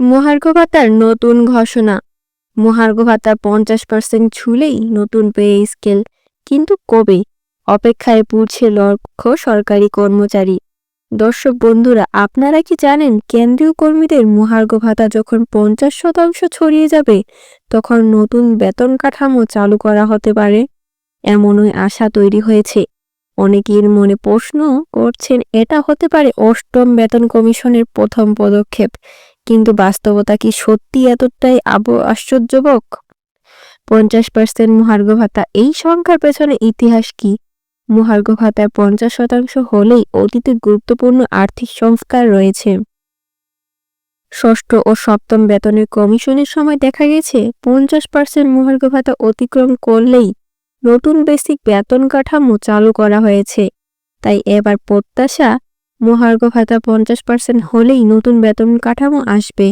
মহার্ঘ ভাতার নতুন ঘোষণা। মহার্ঘ ভাতা পঞ্চাশ পার্সেন্ট ছুলেই নতুন পে স্কেল। কিন্তু কবে? অপেক্ষায় পুড়ছে লক্ষ সরকারি কর্মচারী। দর্শক বন্ধুরা, আপনারা কি জানেন কেন্দ্রীয় কর্মীদের মহার্ঘ ভাতা যখন পঞ্চাশ শতাংশ ছড়িয়ে যাবে, তখন নতুন বেতন কাঠামো চালু করা হতে পারে? এমনই আশা তৈরি হয়েছে। অনেকের মনে প্রশ্ন করছেন, এটা হতে পারে অষ্টম বেতন কমিশনের প্রথম পদক্ষেপ। কিন্তু বাস্তবতা কি সত্যি এতটাই আব আশ্চর্যবক পঞ্চাশ পার্সেন্ট মহার্ঘ ভাতা, এই সংখ্যার পেছনে ইতিহাস কি? মহার্ঘ ভাতায় পঞ্চাশ শতাংশ হলেই অতীতে গুরুত্বপূর্ণ আর্থিক সংস্কার রয়েছে। ষষ্ঠ ও সপ্তম বেতনের কমিশনের সময় দেখা গেছে, পঞ্চাশ পার্সেন্ট মহার্ঘ ভাতা অতিক্রম করলেই নতুন বেসিক বেতন কাঠামো চালু করা হয়েছে। তাই এবার প্রত্যাশা মহার্ঘ ভাতা পঞ্চাশ পার্সেন্ট হলেই নতুন বেতন কাঠামো আসবে।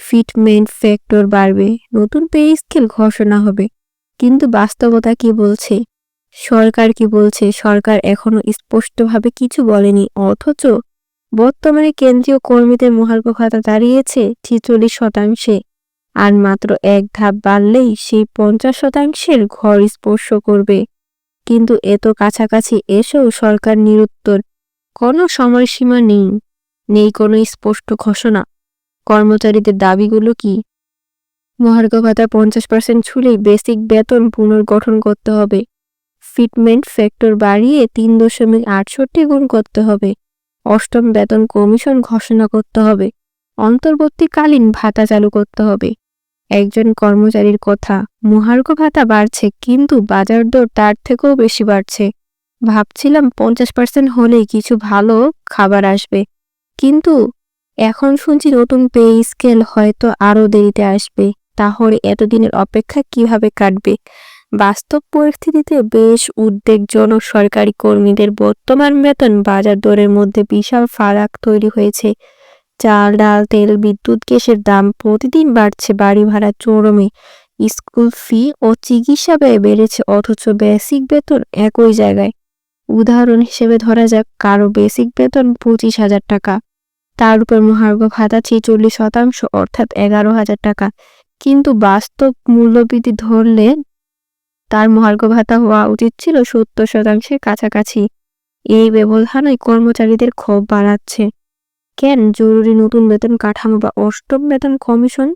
ফিটমেন্ট ফ্যাক্টর বাড়বে। নতুন পে স্কেল ঘোষণা হবে। কিন্তু বাস্তবতা কি বলছে? সরকার কি বলছে? সরকার এখনও স্পষ্টভাবে কিছু বলেনি। অথচ বর্তমানে কেন্দ্রীয় কর্মীদের মহার্ঘ ভাতা দাঁড়িয়েছে ছিচল্লিশ শতাংশে। আর মাত্র এক ধাপ বাড়লেই সেই পঞ্চাশ শতাংশের ঘর স্পর্শ করবে। কিন্তু এত কাছাকাছি এসেও সরকার নিরুত্তর। কোনো সময়সীমা নেই নেই কোনো স্পষ্ট ঘোষণা। কর্মচারীদের দাবিগুলো কি? মহার্ঘ ভাতা পঞ্চাশ পার্সেন্ট ছুলেই বেসিক বেতন পুনর্গঠন করতে হবে। ফিটমেন্ট ফ্যাক্টর বাড়িয়ে তিন দশমিক আটষট্টি গুণ করতে হবে। অষ্টম বেতন কমিশন ঘোষণা করতে হবে। অন্তর্বর্তীকালীন ভাতা চালু করতে হবে। একজন কর্মচারীর কথা, মহার্ঘ ভাতা বাড়ছে কিন্তু বাজার দর তার থেকেও বেশি বাড়ছে। ভাবছিলাম পঞ্চাশ পার্সেন্ট হলেই কিছু ভালো খাবার আসবে। কিন্তু এখন শুনছি নতুন পে স্কেল হয়তো আরও দেরিতে আসবে। তাহলে এতদিনের অপেক্ষা কীভাবে কাটবে? বাস্তব পরিস্থিতিতে বেশ উদ্বেগজনক সরকারি কর্মীদের বর্তমান বেতন বাজার দরের মধ্যে বিশাল ফারাক তৈরি হয়েছে। চাল, ডাল, তেল, বিদ্যুৎ, গ্যাসের দাম প্রতিদিন বাড়ছে বাড়ি ভাড়া চরমে। স্কুল ফি ও চিকিৎসা ব্যয় বেড়েছে, অথচ বেসিক বেতন একই জায়গায়। উদাহরণ হিসেবে ধরা যাক, কারও বেসিক বেতন পঁচিশ হাজার টাকা, তার উপর মহার্ঘ ভাতা ছেচল্লিশ শতাংশ, অর্থাৎ এগারো হাজার টাকা। কিন্তু বাস্তব মূল্যবৃদ্ধি ধরলে তার মহার্ঘ ভাতা হওয়া উচিত ছিল সত্তর শতাংশের কাছাকাছি। এই ব্যবধানই কর্মচারীদের ক্ষোভ বাড়াচ্ছে। কেন জরুরি নতুন বেতন কাঠামো বা অষ্টম বেতন কমিশন?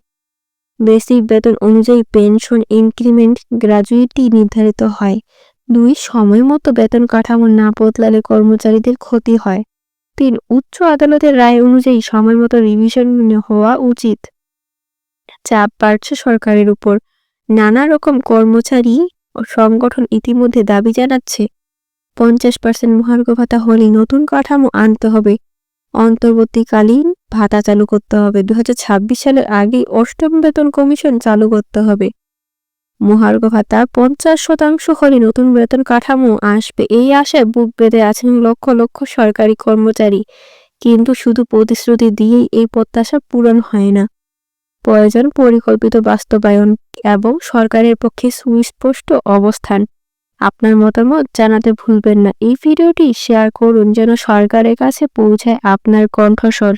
বেসিক বেতন অনুযায়ী পেনশন ইনক্রিমেন্ট গ্র্যাজুইটি নির্ধারিত হয়। দুই সময় মতো বেতন কাঠামো না বদলালে কর্মচারীদের ক্ষতি হয়। তিন, উচ্চ আদালতের রায় অনুযায়ী সময় মতো রিভিশন হওয়া উচিত। চাপ বাড়ছে সরকারের উপর নানা রকম কর্মচারী ও সংগঠন ইতিমধ্যে দাবি জানাচ্ছে, পঞ্চাশ পার্সেন্ট মহার্ঘ ভাতা হলেই নতুন কাঠামো আনতে হবে। অন্তর্বর্তীকালীন ভাতা চালু করতে হবে। দু হাজার ছাব্বিশ সালের আগেই অষ্টম বেতন কমিশন চালু করতে হবে। মহার্ঘ ভাতা, পঞ্চাশ শতাংশ হলে নতুন বেতন কাঠামো আসবে। এই আশায় বুক বেঁধে আছেন লক্ষ লক্ষ সরকারি কর্মচারী। কিন্তু শুধু প্রতিশ্রুতি দিয়েই এই প্রত্যাশা পূরণ হয় না। প্রয়োজন পরিকল্পিত বাস্তবায়ন এবং সরকারের পক্ষে সুস্পষ্ট অবস্থান। আপনার মতামত জানাতে ভুলবেন না। এই ভিডিওটি শেয়ার করুন যেন সরকারের কাছে পৌঁছায় আপনার কণ্ঠস্বর।